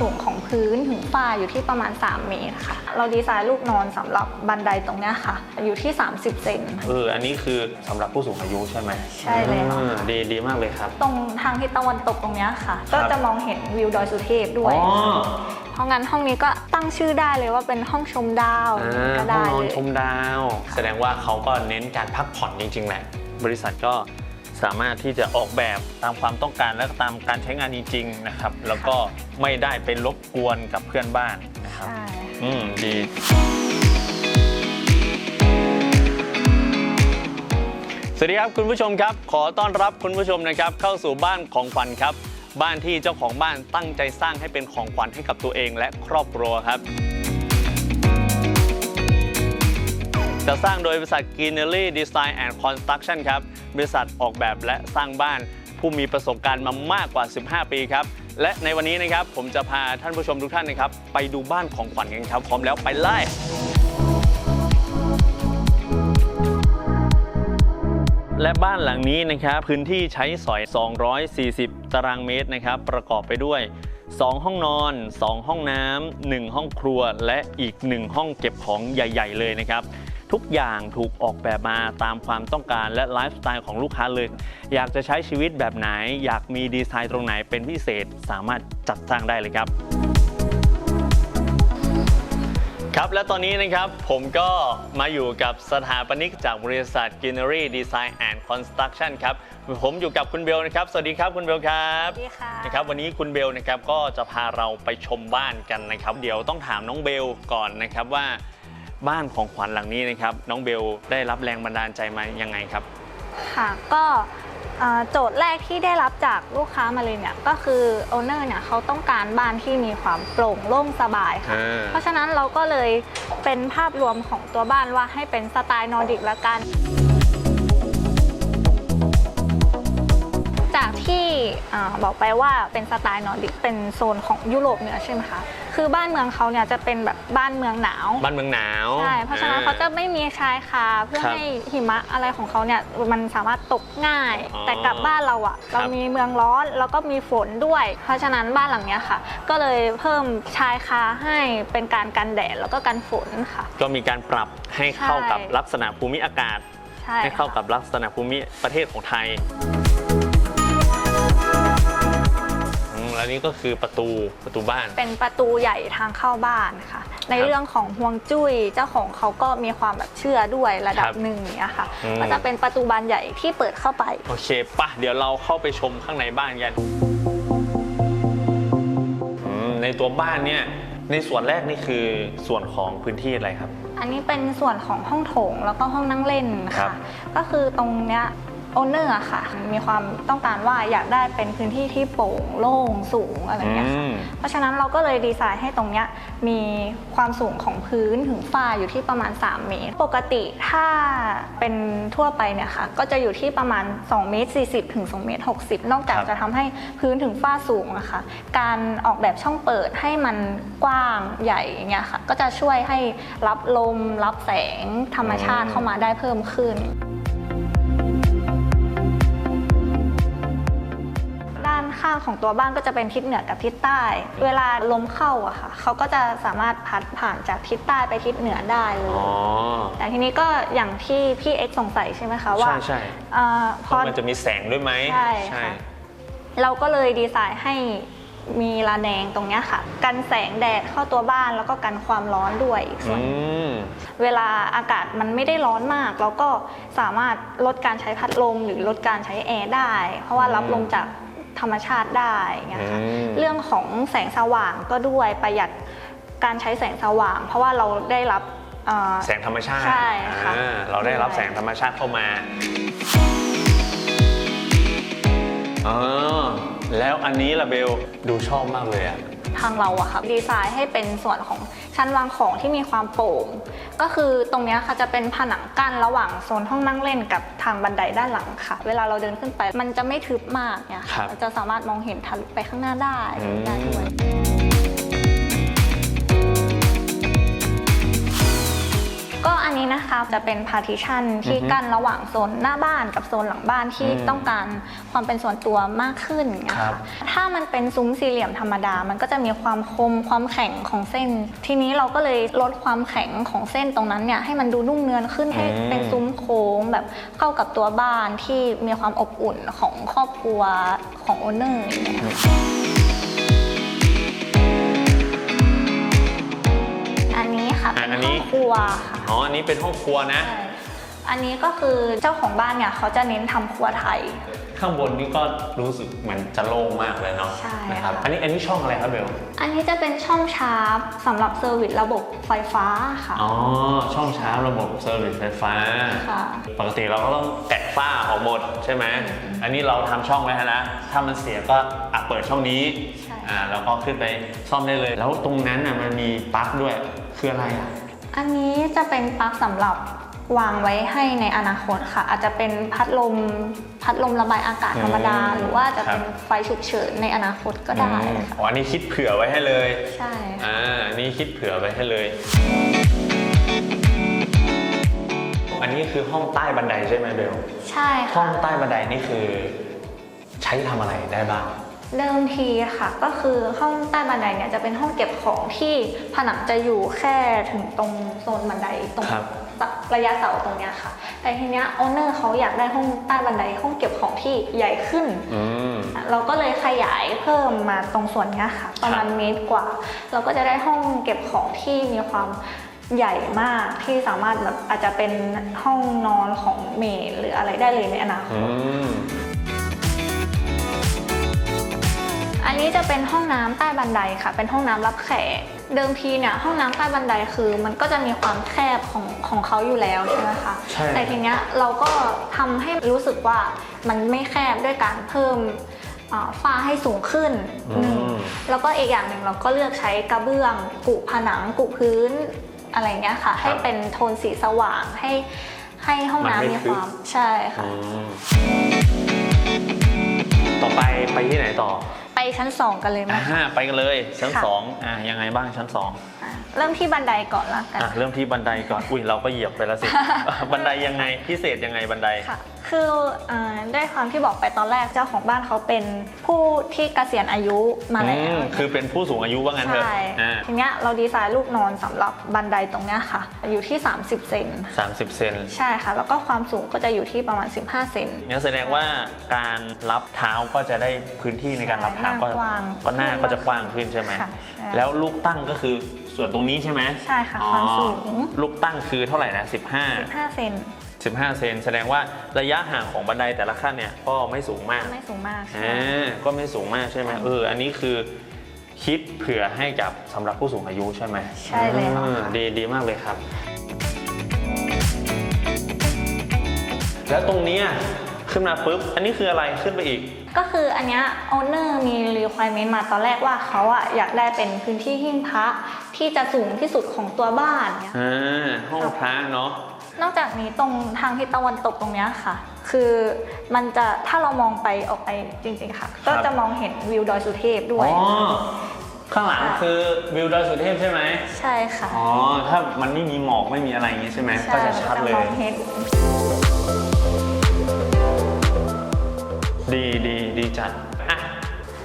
สูงของพื้นถึงฝ้าอยู่ที่ประมาณ 3 เมตรค่ะ เราดีไซน์ลูกนอนสำหรับบันไดตรงเนี้ยค่ะ อยู่ที่ 30 เซนเอออันนี้คือสำหรับผู้สูงอายุใช่ไหมใช่แล้วอืมดีดีมากเลยครับ ตรงทางทิศตะวันตกตรงเนี้ยค่ะครัก็บจะมองเห็นวิวดอยสุเทพด้วยอ๋อเพราะงั้นห้องนี้ก็ตั้งชื่อได้เลยว่าเป็นห้องชมดาวอ่าก็ห้อได้งนอเลนยชมดาว แสดงว่าเขาก็เน้นการพักผ่อนจริงๆแหละบริษัทก็ สามารถที่จะออกแบบตามความต้องการและตามการใช้งานจริงๆนะครับ แล้วก็ไม่ได้เป็นรบกวนกับเพื่อนบ้านนะครับ ใช่อืมดี สวัสดีครับคุณผู้ชมครับ ขอต้อนรับคุณผู้ชมนะครับ เข้าสู่บ้านของขวัญครับ บ้านที่เจ้าของบ้านตั้งใจสร้างให้เป็นของขวัญให้กับตัวเองและครอบครัวครับ จะสร้างโดยบริษัท Greenery Design and Construction ครับ บริษัทออกแบบและสร้างบ้านผู้มีประสบการณ์มามากกว่า 15 ปีครับ และในวันนี้นะครับผมจะพาท่านผู้ชมทุกท่านนะครับ ไปดูบ้านของขวัญกันครับ พร้อมแล้วไปไล่และบ้านหลังนี้นะครับพื้นที่ใช้สอย 240 ตารางเมตรนะครับ ประกอบไปด้วย 2 ห้องนอน 2 ห้องน้ำ1ห้องครัว และอีก 1 ห้องเก็บของใหญ่ ๆ เลยนะครับ ทุกอย่างถูกออกแบบมาตามความต้องการและไลฟ์สไตล์ของลูกค้าเลย อยากจะใช้ชีวิตแบบไหน อยากมีดีไซน์ตรงไหนเป็นพิเศษสามารถจัดสร้างได้เลยครับ ครับและตอนนี้นะครับผมก็มาอยู่กับสถาปนิกจากบริษัท Greenery Design and Construction ครับผมอยู่กับคุณเบลนะครับ สวัสดีครับคุณเบลครับสวัสดีค่ะนะครับวันนี้คุณเบลนะครับก็จะพาเราไปชมบ้านกันนะครับ เดี๋ยวต้องถามน้องเบลก่อนนะครับว่า บ้านของขวัญหลังนี้นะครับ น้องเบลได้รับแรงบันดาลใจมายังไงครับ ค่ะก็เอ่อโจทย์แรกที่ได้รับจากลูกค้ามาเลยเนี่ยก็คือโอเนอร์เนี่ยเขาต้องการบ้านที่มีความโปร่งโล่งสบายค่ะอ่าเพราะฉะนั้นเราก็เลยเป็นภาพรวมของตัวบ้านว่าให้เป็นสไตล์นอร์ดิกละกัน ที่อ่าบอกไปว่าเป็นสไตล์นอร์ดิกเป็นโซนของยุโรปเหนือใช่ไหมคะคือบ้านเมืองเขาเนี่ยจะเป็นแบบบ้านเมืองหนาว บ้านเมืองหนาวใช่เพราะฉะนั้นอ่เขาจะไม่มีชายคาเพื่อครับให้หิมะอะไรของเขาเนี่ยมันสามารถตกง่ายอ๋อแต่กลับบ้านเราอะครับเรามีเมืองร้อนแล้วก็มีฝนด้วย เพราะฉะนั้นบ้านหลังเนี้ยค่ะ ก็เลยเพิ่มชายคาให้เป็นการกันแดดแล้วก็กันฝนค่ะ ก็มีการปรับให้เข้ากับใช่ลักษณะภูมิอากาศใช่ให้เข้าค่ะกับลักษณะภูมิประเทศของไทย แล้วนี่ก็คือประตูประตูบ้าน เป็นประตูใหญ่ทางเข้าบ้านค่ะ ในครับเรื่องของห่วงจุ้ยเจ้าของเขาก็มีความแบบเชื่อด้วยระดัครับบหนึ่งเนี้ยค่ะอืม ก็จะเป็นประตูบานใหญ่ที่เปิดเข้าไป โอเคปะเดี๋ยวเราเข้าไปชมข้างในบ้านกันอืมในตัวบ้านเนี่ย ในส่วนแรกนี่คือส่วนของพื้นที่อะไรครับ อันนี้เป็นส่วนของห้องโถงแล้วก็ห้องนั่งเล่นครัค่ะ บก็คือตรงเนี้ย โอเนอร์ค่ะ มีความต้องการว่าอยากได้เป็นพื้นที่ที่โปร่งโล่งสูงอะไรเงี้ยค่ะอืมเพราะฉะนั้นเราก็เลยดีไซน์ให้ตรงเนี้ยมีความสูงของพื้นถึงฝ้าอยู่ที่ประมาณ 3 เมตร ปกติถ้าเป็นทั่วไปเนี่ยค่ะก็จะอยู่ที่ประมาณ2เมตร40 ถึง2เมตร 60 นอกจากครับจะทำให้พื้นถึงฝ้าสูงนะคะการออกแบบช่องเปิดให้มันกว้างใหญ่อย่างเงี้ยค่ะก็จะช่วยให้รับลมรับแสงธรรมชาติเข้ามาได้เพิ่มขึ้นานข้างของตัวบ้านก็จะเป็นทิศเหนือกับทิศใต้ เวลาลมเข้าอะค่ะเขาก็จะสามารถพัดผ่านจากทิศใต้ไปทิศเหนือได้เลอ๋ย อ แต่ทีนี้ก็อย่างที่พี่เอ็กซ์สงสัยใช่ไหมคะว่าใช่ใช่เอ่อพอ มันจะมีแสงด้วยไหมใช่ค่ะ เราก็เลยดีไซน์ให้มีลาแนงตรงเนี้ยค่ะ กันแสงแดดเข้าตัวบ้านแล้วก็กันความร้อนด้วยอีกส่อืวนม เวลาอากาศมันไม่ได้ร้อนมาก เราก็สามารถลดการใช้พัดลมหรือลดการใช้แอร์ได้ เพราะว่ารับลมจาก ธรรมชาติได้อย่างเงี้ยค่ะอืมเรื่องของแสงสว่างก็ด้วยประหยัดการใช้แสงสว่าง เพราะว่าเราได้รับเอ่อแสงธรรมชาติใช่ค่ะอ่าเราได้รับแสงธรรมชาติเข้ามาอ๋อแล้วอันนี้ละเบลดูชอบมากเลยอะทางเราอะค่ะดีไซน์ให้เป็นส่วนของ ชั้นวางของที่มีความโปร่ง ก็คือตรงเนี้ยค่ะจะเป็นผนังกั้นระหว่างโซนห้องนั่งเล่นกับทางบันไดด้านหลังค่ะ เวลาเราเดินขึ้นไปมันจะไม่ทึบมากเนี่ยครัค่ะบมันจะสามารถมองเห็นทะลุไปข้างหน้าได้อืมได้ด้วย ก็อันนี้นะคะจะเป็น partition ที่อือฮึกั้นระหว่างโซนหน้าบ้านกับโซนหลังบ้านที่อืมต้องการความเป็นส่วนตัวมากขึ้นอย่างเงี้ยครัค่ะบถ้ามันเป็นซุ้มสี่เหลี่ยมธรรมดา มันก็จะมีความคมความแข็งของเส้น ทีนี้เราก็เลยลดความแข็งของเส้นตรงนั้นเนี่ยให้มันดูนุ่มเนือนขึ้นให้เป็นซุ้มโค้งแบบเข้ากับตัวบ้านที่มีความอบอุ่นของครอบครัวของโอเนอร์อย่างเงี้ยอันนี้ค่ะอะเป็นอันนี้ห้องครัวค่ะ อ๋อ อันนี้เป็นห้องครัวนะใช่อันนี้ก็คือเจ้าของบ้านเนี่ยเขาจะเน้นทำครัวไทย ข้างบนนี่ก็รู้สึกเหมือนจะโล่งมากเลยเนาะใช่นะครับ ค่ะ อันนี้อันนี้ช่องอะไรครับเบล อันนี้จะเป็นช่องชาร์ปสำหรับเซอร์วิสระบบไฟฟ้าค่ะ อ๋อ ช่องชาร์จระบบเซอร์วิสไฟฟ้า ค่ะ ปกติเราก็ต้องแกะฝ้าออกหมดใช่ไหม อันนี้เราทำช่องไว้ให้แล้วถ้ามันเสียก็อะเปิดช่องนี้ ใช่ อ่าแล้วก็ขึ้นไปซ่อมได้เลย แล้วตรงนั้นน่ะมันมีปลั๊กด้วย คืออะไรอะ อันนี้จะเป็นปลั๊กสำหรับวางไว้ให้ในอนาคตค่ะ อาจจะเป็นพัดลมพัดลมระบายอากาศธรรมดาอืมหรือว่าจะเป็นครับไฟฉุกเฉินในอนาคตก็ได้อืมค่ะอ๋ออันนี้คิดเผื่อไว้ให้เลย ใช่ค่ะอ่าอันนี้คิดเผื่อไว้ให้เลย อันนี้คือห้องใต้บันไดใช่ไหมเบลใช่ห้อค่ะงใต้บันไดนี่คือ ใช้ทำอะไรได้บ้าง เดิมทีค่ะก็คือห้องใต้บันไดเนี่ยจะเป็นห้องเก็บของที่ผนังจะอยู่แค่ถึงตรงโซนบันไดตรงครับระยะเสาตรงเนี้ยค่ะ แต่ทีเนี้ยโอเนอร์เขาอยากได้ห้องใต้บันไดห้องเก็บของที่ใหญ่ขึ้นอืมเราก็เลยขยายเพิ่มมาตรงส่วนเนี้ยค่ะ ประมาณเมตรกว่า เราก็จะได้ห้องเก็บของที่มีความใหญ่มากที่สามารถแบบอาจจะเป็นห้องนอนของเมดหรืออะไรได้เลยในอนาคอืต อันนี้จะเป็นห้องน้ำใต้บันไดค่ะ เป็นห้องน้ำรับแขก เดิมทีเนี่ยห้องน้ำใต้บันไดคือ มันก็จะมีความแคบของของเขาอยู่แล้วใช่ไหมคะใช่แต่ทีเนี้ยเราก็ทำให้รู้สึกว่ามันไม่แคบด้วยการเพิ่มอ่าฝ้าให้สูงขึ้นอือืมมแล้วก็อีกอย่างหนึ่งเราก็เลือกใช้กระเบื้อง กุผนัง กุพื้นอะไรเงี้ยค่ะ ให้เป็นโทนสีสว่างให้ให้ห้องน้ำมีความใช่ค่ะอืมต่อไปไปที่ไหนต่อไป ชั้นสองกันเลยไหมอ่าไปกันเลยชั้นค่ะสองอ่ายังไงบ้างชั้นสองอะ เริ่มที่บันไดก่อนละกัน อะเริ่มที่บันไดก่อน อุ้ยเราก็เหยียบไปแล้วสิ บันไดยังไงพิเศษยังไงบันได ค่ะ คืออ่าด้วยความที่บอกไปตอนแรกเจ้าของบ้านเขาเป็นผู้ที่เกษียณอายุมาแล้อืวมคือเป็นผู้สูงอายุว่างั้นเถอะใช่ อ่าทีเนี้ยเราดีไซน์ลูกนอนสำหรับบันไดตรงเนี้ยค่ะ อยู่ที่ 30 เซน สามสิบเซนใช่ค่ะ แล้วก็ความสูงก็จะอยู่ที่ประมาณ 15 เซน งั้นแสดงว่าการรับเท้าก็จะได้พื้นที่ในการรับเท้าก็หน้ากว้างก็หน้าก็จะกว้างขึ้นใช่ไหม ค่ะใช่ แล้วลูกตั้งก็คือส่วนตรงนี้ใช่ไหมใช่ค่ะอ๋อความสูง ลูกตั้งคือเท่าไหร่นะ 15 15 เซน15 เซนแสดงว่าระยะห่างของบันไดแต่ละขั้นเนี่ยก็ไม่สูงมากไม่สูงมากใช่อ่าก็ไม่สูงมากใช่ไหมเอออันนี้คือคิดเผื่อให้กับสำหรับผู้สูงอายุใช่ไหมใช่เลยค่ะอ่าดีดีมากเลยครับ แล้วตรงเนี้ย ขึ้นมาปุ๊บ อันนี้คืออะไรขึ้นไปอีก ก็คืออันเนี้ย owner มี requirement มาตอนแรกว่าเขาอะอยากได้เป็นพื้นที่หิ้งพระที่จะสูงที่สุดของตัวบ้านเนี่ยอ่าห้องพระเนาะนอกจากนี้ตรงทางทิศตะวันตกตรงเนี้ยค่ะ คือมันจะถ้าเรามองไปออกไปจริงๆค่ะ ก็จะมองเห็นวิวดอยสุเทพด้อ๋วยอข้างหลังคือวิวดอยสุเทพใช่ไหมใช่ค่ะอ๋อ ถ้ามันไม่มีหมอกไม่มีอะไรอย่างงี้ใช่ไหมใช่ก็จะชัดเลมอยงเห็น จัดอะ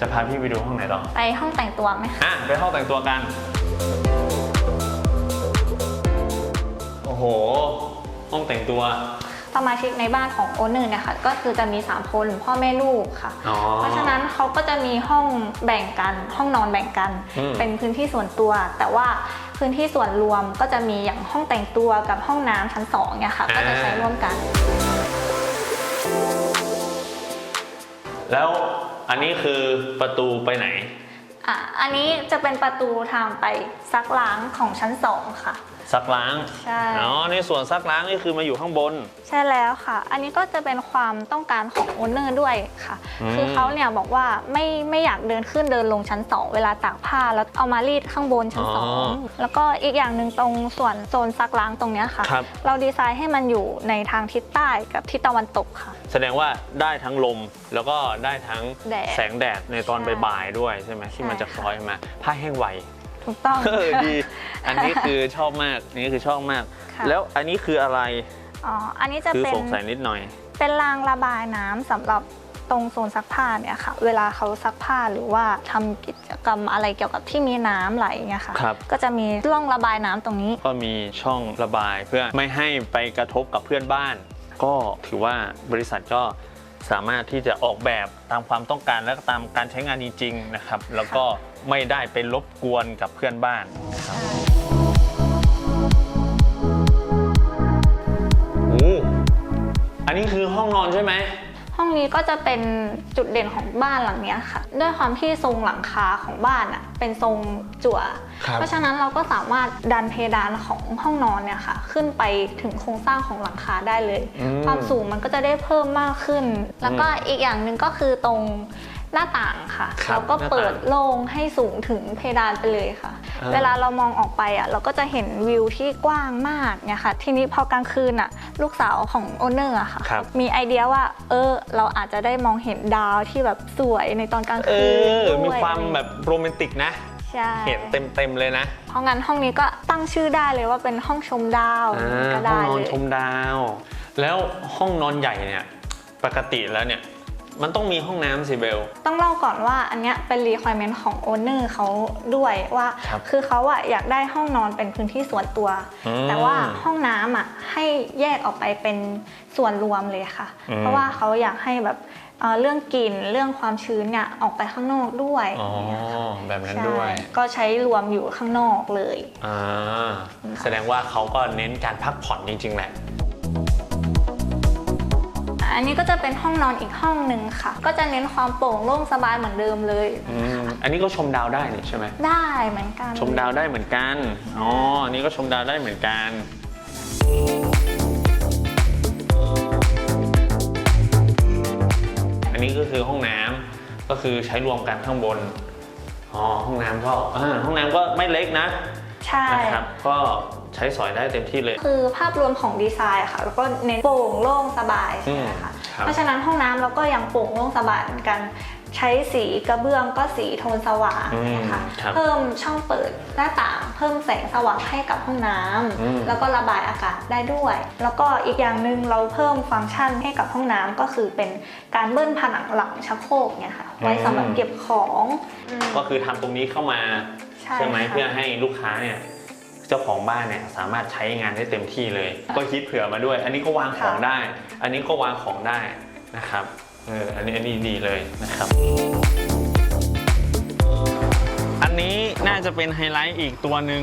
จะพาพี่ไปดูห้องไหนต่อ ไปห้องแต่งตัวไหมคะอะไปห้องแต่งตัวกัน โอ้โห ห้องแต่งตัว สมาชิกในบ้านของโอเนอร์เนี่ยค่ะ ก็คือจะมี 3 คนพ่อแม่ลูกค่ะ อ๋อเพราะฉะนั้นเขาก็จะมีห้องแบ่งกัน ห้องนอนแบ่งกัน อืม เป็นพื้นที่ส่วนตัว แต่ว่าพื้นที่ส่วนรวมก็จะมีอย่างห้องแต่งตัวกับห้องน้ำชั้นสองเนี่ยค่ะ ก็จะใช้ร่วมกัน แล้วอันนี้คือประตูไปไหน อะอันนี้จะเป็นประตูทางไปซักล้างของชั้นสองค่ะ ซักล้างใช่ อ๋อในส่วนซักล้างนี่คือมาอยู่ข้างบน ใช่แล้วค่ะ อันนี้ก็จะเป็นความต้องการของโอเนอร์ด้วยค่ะ อืม คือเขาเนี่ยบอกว่าไม่ไม่อยากเดินขึ้นเดินลงชั้น 2 เวลาตากผ้าแล้วเอามารีดข้างบนชั้น 2 แล้วก็อีกอย่างหนึ่งตรงส่วนโซนซักล้างตรงเนี้ยค่ะ ครับ เราดีไซน์ให้มันอยู่ในทางทิศใต้กับทิศตะวันตกค่ะ แสดงว่าได้ทั้งลมแล้วก็ได้ทั้งแดดแสงแดดในตอนใช่บ่ายๆด้วยใช่ไหมที่มันจะใช่คค่ะล้อยมาผ้าแห้งไว ถูกต้องเออดี อันนี้คือชอบมากอันนี้คือชอบมาก ค่ะ แล้วอันนี้คืออะไรอ๋อ อันนี้จะคือเป็น สงสัยนิดหน่อย เป็นรางระบายน้ำสำหรับตรงโซนซักผ้าเนี่ยค่ะ เวลาเขาซักผ้าหรือว่าทำกิจกรรมอะไรเกี่ยวกับที่มีน้ำไหลเนี่ยค่ะ ครับ ก็จะมีร่องระบายน้ำตรงนี้ ก็มีช่องระบายเพื่อไม่ให้ไปกระทบกับเพื่อนบ้าน ก็ถือว่าบริษัทก็สามารถที่จะออกแบบตามความต้องการและตามการใช้งานจริงๆนะครับ แล้วก็ ไม่ได้ไปรบกวนกับเพื่อนบ้านนะครับโอ้อันนี้คือห้องนอนใช่ไหม ห้องนี้ก็จะเป็นจุดเด่นของบ้านหลังเนี้ยค่ะ ด้วยความที่ทรงหลังคาของบ้านอะเป็นทรงจั่ว ครับ เพราะฉะนั้นเราก็สามารถดันเพดานของห้องนอนเนี่ยค่ะ ขึ้นไปถึงโครงสร้างของหลังคาได้เลย อืมความสูงมันก็จะได้เพิ่มมากขึ้น แล้วก็อีกอย่างหนึ่งก็คือตรง หน้าต่างค่ะครับเราก็หน้าต่างเปิดโล่งให้สูงถึงเพดานไปเลยค่ะอ่าเวลาเรามองออกไปอะเราก็จะเห็นวิวที่กว้างมากเนี่ยค่ะ ทีนี้พอกลางคืนอะลูกสาวของโอเนอร์อะค่ะครับมีไอเดียว่า เออ เราอาจจะได้มองเห็นดาวที่แบบสวยในตอนกลางเอคืนอด้วยมีความแบบโรแมนติกนะใช่เห็นเต็มๆเลยนะ เพราะงั้นห้องนี้ก็ตั้งชื่อได้เลยว่าเป็นห้องชมดาวอ่าก็ห้ได้องนอนเลยชมดาว แล้วห้องนอนใหญ่เนี่ยปกติแล้วเนี่ย มันต้องมีห้องน้ำสิเบล ต้องเล่าก่อนว่าอันเนี้ยเป็น requirement ของโอเนอร์เขาด้วยว่าครับคือเขาอะอยากได้ห้องนอนเป็นพื้นที่ส่วนตัว อืมแต่ว่าห้องน้ำอะให้แยกออกไปเป็นส่วนรวมเลยค่ะ อืม เพราะว่าเขาอยากให้แบบเอ่อเรื่องกลิ่นเรื่องความชื้นเนี่ยออกไปข้างนอกด้วยอ๋อ แบบนั้นใช่ด้วยก็ใช้รวมอยู่ข้างนอกเลย อ่า แสดงว่าเขาก็เน้นการพักผ่อนจริง ๆ แหละ อันนี้ก็จะเป็นห้องนอนอีกห้องหนึ่งค่ะ ก็จะเน้นความโปร่งโล่งสบายเหมือนเดิมเลยอืมอันนี้ก็ชมดาวได้นี่ใช่ไหมได้เหมือนกันชมดาวได้เหมือนกันอ๋ออันนี้ก็ชมดาวได้เหมือนกันอันนี้ก็คือห้องน้ำก็คือใช้รวมกันข้างบนอ๋อห้องน้ำก็อ่าห้องน้ำก็ไม่เล็กนะใช่นะครับก็ ใช้สอยได้เต็มที่เลย คือภาพรวมของดีไซน์อะค่ะ แล้วก็เน้นโปร่งโล่งสบายใช่ไหมคะอืมครับเพราะฉะนั้นห้องน้ำเราก็ยังโปร่งโล่งสบายเหมือนกันใช้สีกระเบื้องก็สีโทนสว่างอืมนะคะครับเพิ่มช่องเปิดหน้าต่างเพิ่มแสงสว่างให้กับห้องน้ำอืม แล้วก็ระบายอากาศได้ด้วย แล้วก็อีกอย่างหนึ่งเราเพิ่มฟังก์ชันให้กับห้องน้ำก็คือเป็นการเบิ้ลผนังหลังชักโครกเนี่ยค่ะไว้สำหรับเก็บของอืมก็คือทำตรงนี้เข้ามาใช่ไหมค่ะ เพื่อให้ลูกค้าเนี่ย เจ้าของบ้านเนี่ยสามารถใช้งานได้เต็มที่เลย ก็คิดเผื่อมาด้วย อันนี้ก็วางของค่ะได้ อันนี้ก็วางของได้นะครับเอออันนี้อันนี้ดีเลยนะครับอั นนี้น่าจะเป็นไฮไลท์อีกตัวหนึ่ง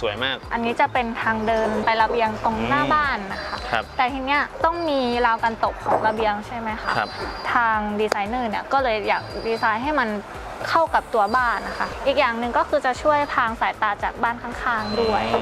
สวยมาก อันนี้จะเป็นทางเดินไประเบียงตรงหน้าอืมบ้านนะคะครับแต่ทีเนี้ยต้องมีราวกันตกของระเบียงใช่ไหมคะครับ ทางดีไซเนอร์เนี่ยก็เลยอยากดีไซน์ให้มันเข้ากับตัวบ้านนะคะ อีกอย่างหนึ่งก็คือจะช่วยพรางสายตาจากบ้านข้างๆด้วยต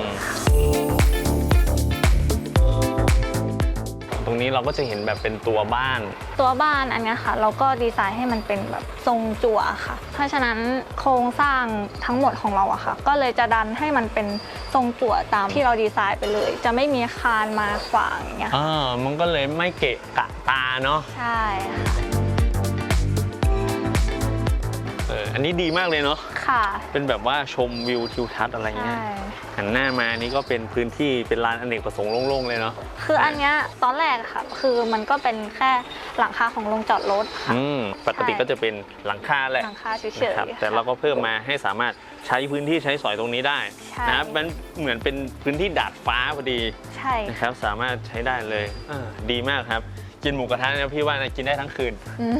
รงนี้เราก็จะเห็นแบบเป็นตัวบ้าน ตัวบ้านอันเนี้ยค่ะ เราก็ดีไซน์ให้มันเป็นแบบทรงจั่วค่ะ เพราะฉะนั้นโครงสร้างทั้งหมดของเราอะค่ะ ก็เลยจะดันให้มันเป็นทรงจั่วตามที่เราดีไซน์ไปเลย จะไม่มีคานมาขวางอย่างเงี้ยเออมันก็เลยไม่เกะกะตาเนาะใช่ค่ะเอออันนี้ดีมากเลยเนาะค่ะเป็นแบบว่าชมวิวทิวทัศน์อะไรเงี้ย ใช่ หันหน้ามานี่ก็เป็นพื้นที่เป็นลานอเนกประสงค์โล่งๆเลยเนาะ คืออันเนี้ยตอนแรกอะค่ะ คือมันก็เป็นแค่หลังคาของโรงจอดรถค่ะ อืมปกติก็จะเป็นหลังคาแหละหลังคาเฉยนะครับๆแต่เราก็เพิ่มมาให้สามารถใช้พื้นที่ใช้สอยตรงนี้ได้ใช่ นะครับมันเหมือนเป็นพื้นที่ดาดฟ้าพอดีใช่นะครับสามารถใช้ได้เลยอ่าดีมากครับ กินหมูกระทะเนี่ยพี่ว่านะกินได้ทั้งคืนอืม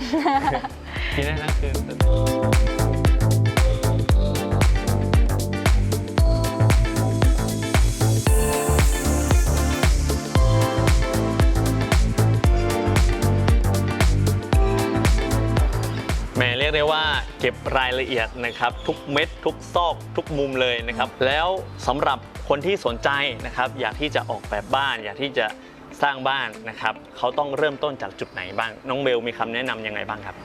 กินได้ทั้งคืน เก็บรายละเอียดนะครับทุกเม็ดทุกซอกทุกมุมเลยนะครับ แล้วสำหรับคนที่สนใจนะครับ อยากที่จะออกแบบบ้าน อยากที่จะสร้างบ้านนะครับเขาต้องเริ่มต้นจากจุดไหนบ้างน้องเบลมีคำแนะนำยังไงบ้างครับ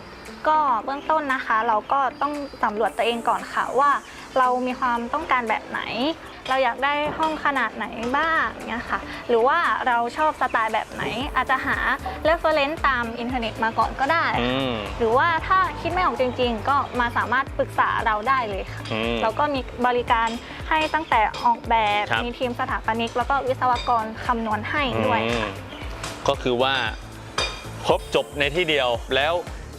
ก็เบื้องต้นนะคะ เราก็ต้องสำรวจตัวเองก่อนค่ะว่า เรามีความต้องการแบบไหน เราอยากได้ห้องขนาดไหนบ้างเนี่ยค่ะ หรือว่าเราชอบสไตล์แบบไหน อาจจะหา reference ตามอินเทอร์เน็ตมาก่อนก็ได้ อืม หรือว่าถ้าคิดไม่ออกจริงๆ ก็มาสามารถปรึกษาเราได้เลยค่ะ อืม แล้วก็มีบริการให้ตั้งแต่ออกแบบ ครับ มีทีมสถาปนิก แล้วก็วิศวกรคำนวณให้ด้วย อืค่ะมก็คือว่าครบจบในที่เดียวแล้ว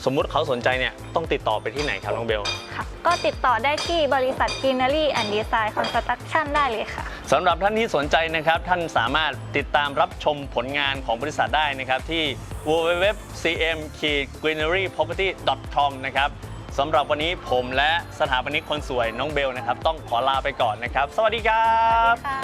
สมมุติเขาสนใจเนี่ยต้องติดต่อไปที่ไหนครับน้องเบล ค่ะ ก็ติดต่อได้ที่บริษัท Greenery and Design Construction ได้เลยค่ะ สำหรับท่านที่สนใจนะครับ ท่านสามารถติดตามรับชมผลงานของบริษัทได้นะครับ ที่ www.cm-greeneryproperty.com นะครับสำหรับวันนี้ผมและสถาปนิกคนสวยน้องเบลนะครับ ต้องขอลาไปก่อนนะครับ สวัสดีครับ ค่ะ